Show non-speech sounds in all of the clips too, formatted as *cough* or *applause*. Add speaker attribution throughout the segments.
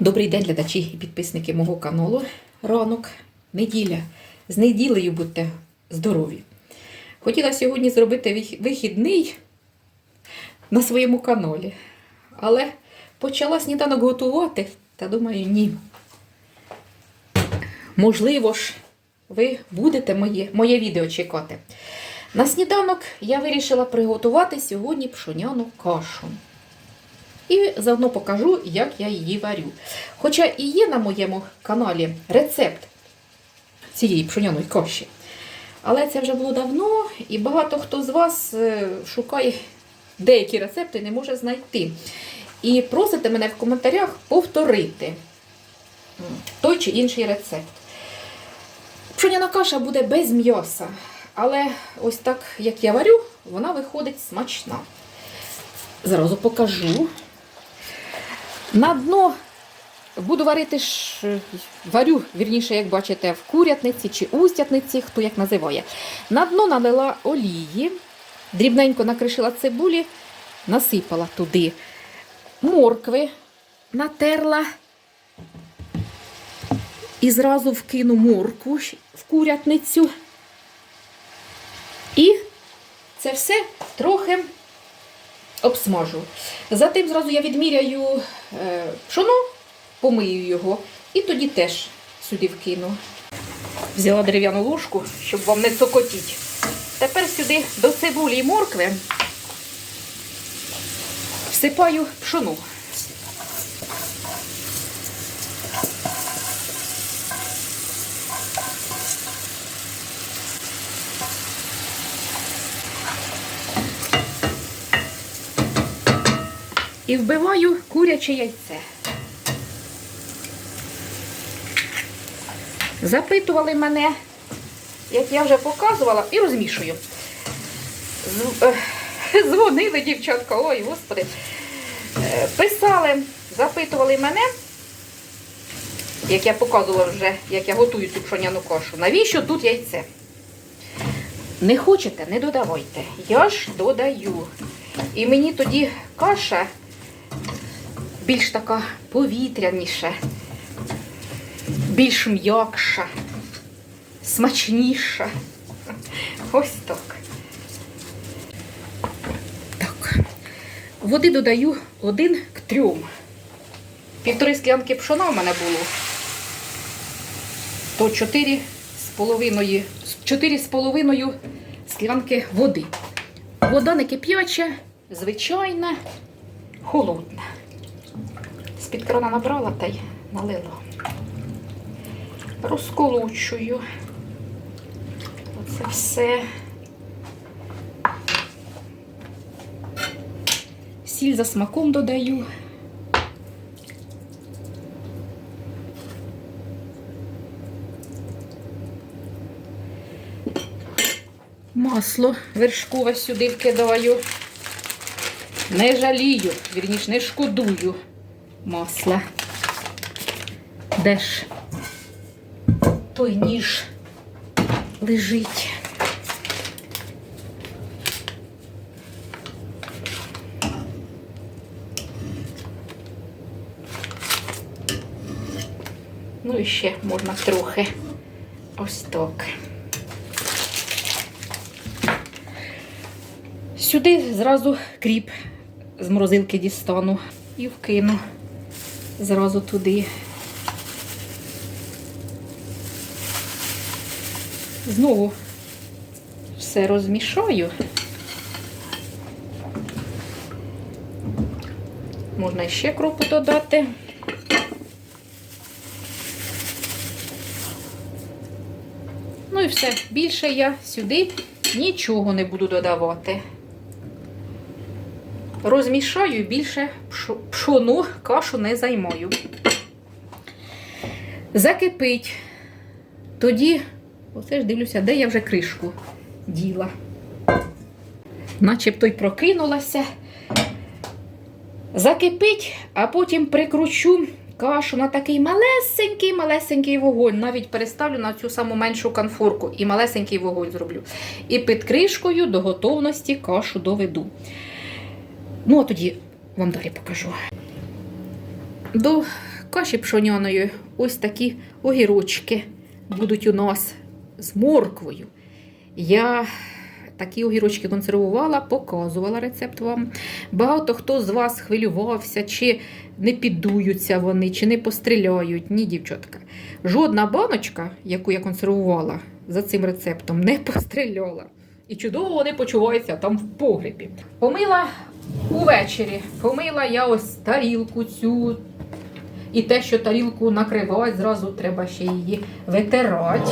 Speaker 1: Добрий день, глядачі і підписники мого каналу. Ранок, неділя. З неділею будьте здорові. Хотіла сьогодні зробити вихідний на своєму каналі. Але почала сніданок готувати, та думаю, ні. Можливо ж, ви будете моє, моє відео чекати. На сніданок я вирішила приготувати сьогодні пшоняну кашу. І заодно покажу, як я її варю. Хоча і є на моєму каналі рецепт цієї пшоняної каші. Але це вже було давно, і багато хто з вас е, шукає деякі рецепти не може знайти. І просите мене в коментарях повторити той чи інший рецепт. Пшоняна каша буде без м'яса, але ось так, як я варю, вона виходить смачна. Зразу покажу. На дно буду варити е, варю, вірніше, як бачите, в курятниці чи устятниці, хто як називає. На дно налила олії, дрібненько накришила цибулі, насипала туди моркви, натерла і зразу вкину моркву щ- в курятницю. І це все трохи обсмажу. Затим зразу я відміряю е, пшоно, помию його і тоді теж сюди вкину. Взяла дерев'яну ложку, щоб вам не цокотіть. Тепер сюди до цибулі і моркви всипаю пшоно. І вбиваю куряче яйце. Запитували мене, як я вже показувала, і розмішую. Е, *laughs* Дзвонили дівчатка, ой, господи. Е, Писали, запитували мене, як я показувала вже, як я готую цю пшоняну кашу. Навіщо тут яйце? Не хочете, не додавайте. Я ж додаю. І мені тоді каша більш така повітряніша, більш м'якша, смачніша. Ось так. Так. Води додаю один к трьом. Півтори склянки пшона в мене було. То чотири з половиною, чотири з половиною склянки води. Вода не кип'яча, звичайна, холодна. З-під крана набрала та й налила. Розколочую. Оце все. Сіль за смаком додаю. Масло вершкове сюди вкидаю. Не жалію, вірніш, не шкодую масла. Де ж той ніж лежить? Ну і ще можна трохи ось так. Сюди зразу кріп з морозилки дістану і вкину зразу туди. Знову все розмішаю. Можна ще кропу додати. Ну і все. Більше я сюди нічого не буду додавати. Розмішаю більше пшону, кашу не займаю. Закипить. Тоді, оце ж дивлюся, де я вже кришку діла. Начебто й прокинулася. Закипить, а потім прикручу кашу на такий малесенький, малесенький вогонь. Навіть переставлю на цю саму меншу конфорку і малесенький вогонь зроблю. І під кришкою до готовності кашу доведу. Ну, а тоді вам далі покажу. До каші пшоняної ось такі огірочки будуть у нас з морквою. Я такі огірочки консервувала, показувала рецепт вам. Багато хто з вас хвилювався, чи не піддуються вони, чи не постріляють. Ні, дівчатка. Жодна баночка, яку я консервувала за цим рецептом, не *laughs* постріляла. І чудово вони почуваються там в погребі. Помила увечері, помила я ось тарілку цю. І те, що тарілку накривають, зразу треба ще її витирати.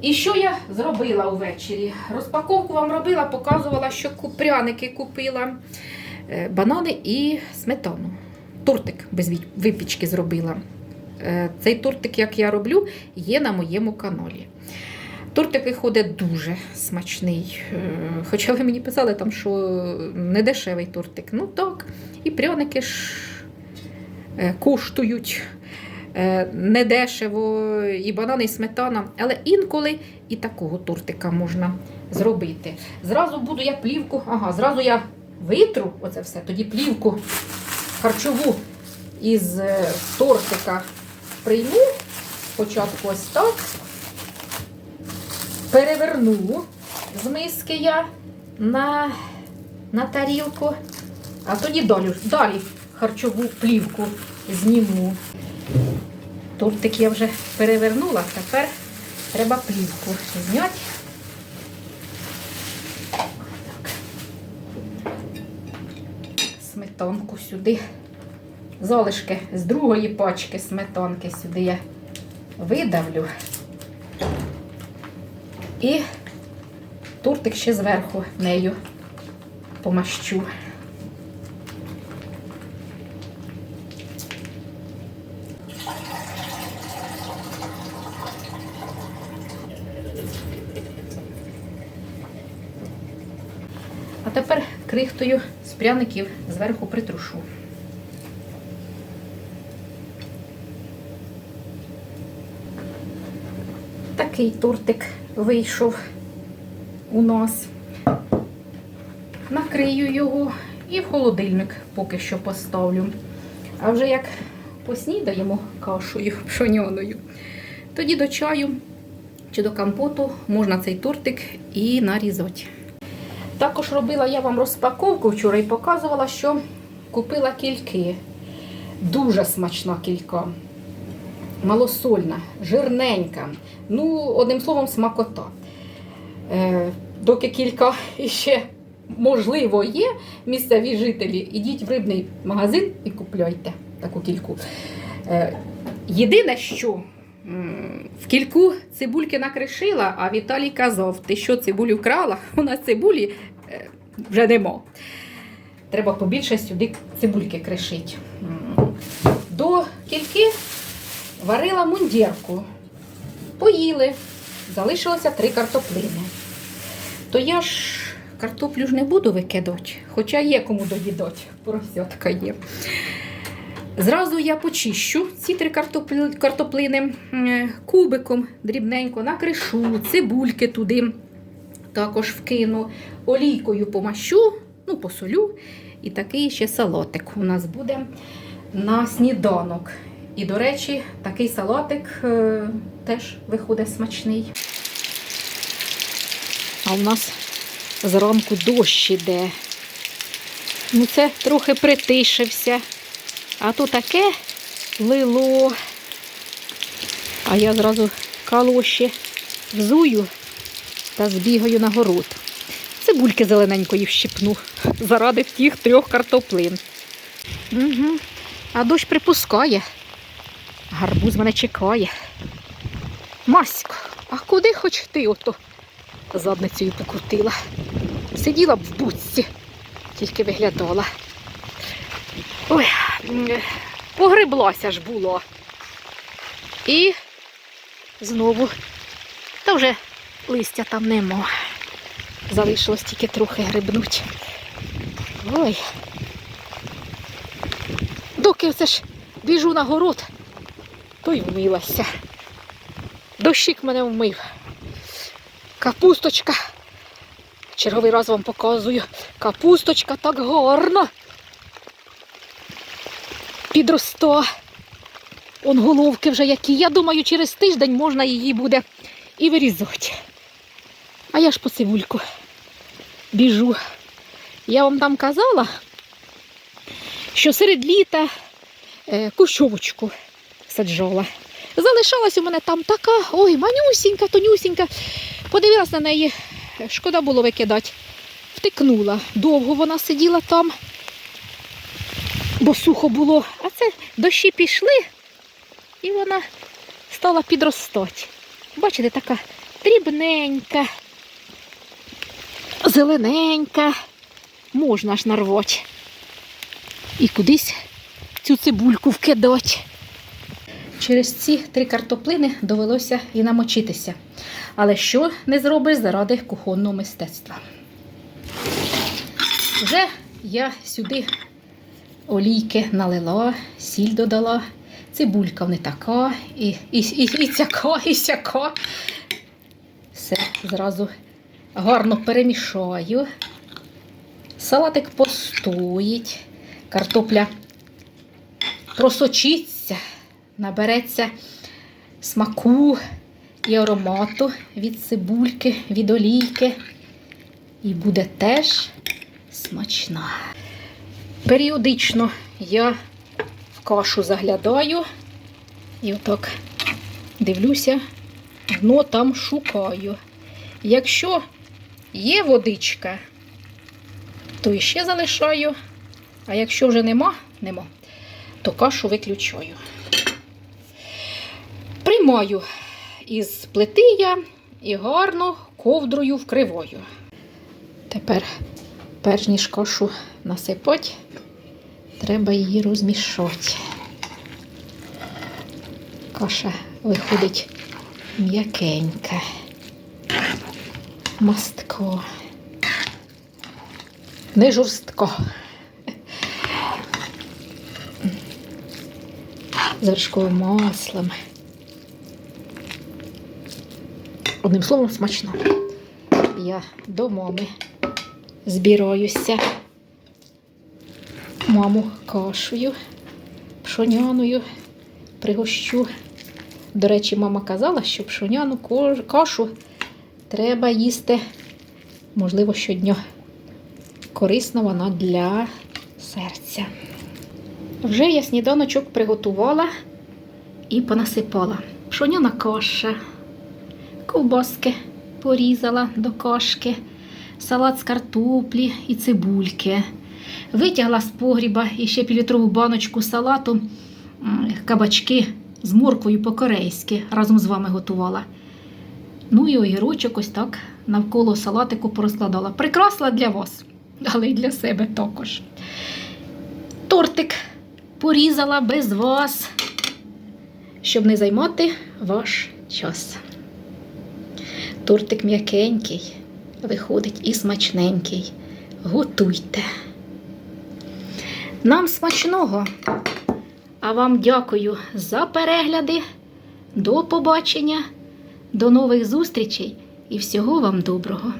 Speaker 1: І що я зробила увечері? Розпаковку вам робила, показувала, що ку- пряники купила, е, банани і сметану. Тортик без випічки зробила. Е, Цей тортик, як я роблю, є на моєму каналі. Тортик виходить дуже смачний. Е, Хоча ви мені писали, там, що не дешевий тортик. Ну так, і пряники ж е, коштують е, недешево, і банани, і сметана. Але інколи і такого тортика можна зробити. Зразу буду я плівку, ага, зразу я витру оце все, тоді плівку харчову із тортика прийму. Спочатку ось так. Переверну з миски я на, на тарілку, а тоді далі, далі харчову плівку зніму. Тортик я вже перевернула, тепер треба плівку зняти. Сметанку сюди. Залишки з другої пачки сметанки сюди я видавлю. І тортик ще зверху нею помащу. А тепер крихтою з пряників зверху притрушу. Такий тортик вийшов у нас. Накрию його і в холодильник поки що поставлю. А вже як поснідаємо кашею пшоняною, тоді до чаю чи до компоту можна цей тортик і нарізати. Також робила я вам розпаковку вчора і показувала, що купила кільки. Дуже смачна кілька. Малосольна, жирненька. Ну, одним словом, смакота. Е, доки кілька *laughs* іще можливо є місцеві жителі, ідіть в рибний магазин і купляйте таку кільку. Е, єдине, що в кільку цибульки накришила, а Віталій казав, ти що цибулю вкрала? *laughs* У нас цибулі е, вже нема. Треба побільше сюди цибульки кришити. До кільки варила мундірку. Поїли, залишилося три картоплини. То я ж картоплю ж не буду викидати, хоча є кому доїдати, поросятка є. Зразу я почищу ці три картоплини кубиком дрібненько накришу, цибульки туди також вкину, олійкою помащу, ну, посолю. І такий ще салатик у нас буде на сніданок. І, до речі, такий салатик е, теж виходить смачний. А у нас зранку дощ іде. Ну, це трохи притишився. А то таке лило. А я зразу калоші взую та збігаю на город. Цибульки зелененької вщипну заради тих трьох картоплин. Угу. А дощ припускає. Гарбуз мене чекає. Масько, а куди хоч ти ото задницею покрутила? Сиділа б в будці, тільки виглядала. Ой, м, погреблася ж було. І знову, та вже листя там нема. Залишилось тільки трохи грибнуть. Ой. Доки оце ж біжу на город, то й вмилася. Дощик мене вмив. Капусточка. Черговий раз вам показую. Капусточка так гарно. Підросто. Он головки вже які. Я думаю, через тиждень можна її буде і вирізати. А я ж по цибульку біжу. Я вам там казала, що серед літа е, кущовочку саджала. Залишалась у мене там така, ой, манюсінька, тонюсінька. Подивилась на неї, шкода було викидати. Втикнула. Довго вона сиділа там, бо сухо було. А це дощі пішли, і вона стала підростати. Бачите, така дрібненька, зелененька. Можна ж нарвати. І кудись цю цибульку вкидати. Через ці три картоплини довелося і намочитися. Але що не зробиш заради кухонного мистецтва? Вже я сюди олійки налила, сіль додала, цибулька не така, і, і, і, і цяка, і сяка. Все зразу гарно перемішаю. Салатик постоїть, картопля просочиться, набереться смаку і аромату від цибульки, від олійки. І буде теж смачна. Періодично я в кашу заглядаю і отак дивлюся, дно там шукаю. Якщо є водичка, то іще залишаю, а якщо вже нема, нема, то кашу виключаю. Приймаю із плити я і гарно ковдрою вкриваю. Тепер, перш ніж кашу насипати, треба її розмішати. Каша виходить м'якенька, мастко, не жорстко. З маслом. Одним словом, смачно. Я до мами збираюся. Маму кашею, пшоняною пригощу. До речі, мама казала, що пшоняну кашу треба їсти, можливо, щодня. Корисна вона для серця. Вже я сніданочок приготувала і понасипала. Пшоняна каша, ковбаски порізала до кашки, салат з картоплі і цибульки. Витягла з погріба і ще півлітрову баночку салату, кабачки з морквою по-корейськи разом з вами готувала. Ну і огірочок ось так навколо салатику порозкладала. Прикрасила для вас, але й для себе також. Тортик порізала без вас, щоб не займати ваш час. Тортик м'якенький, виходить і смачненький. Готуйте. Нам смачного. А вам дякую за перегляди. До побачення, до нових зустрічей і всього вам доброго!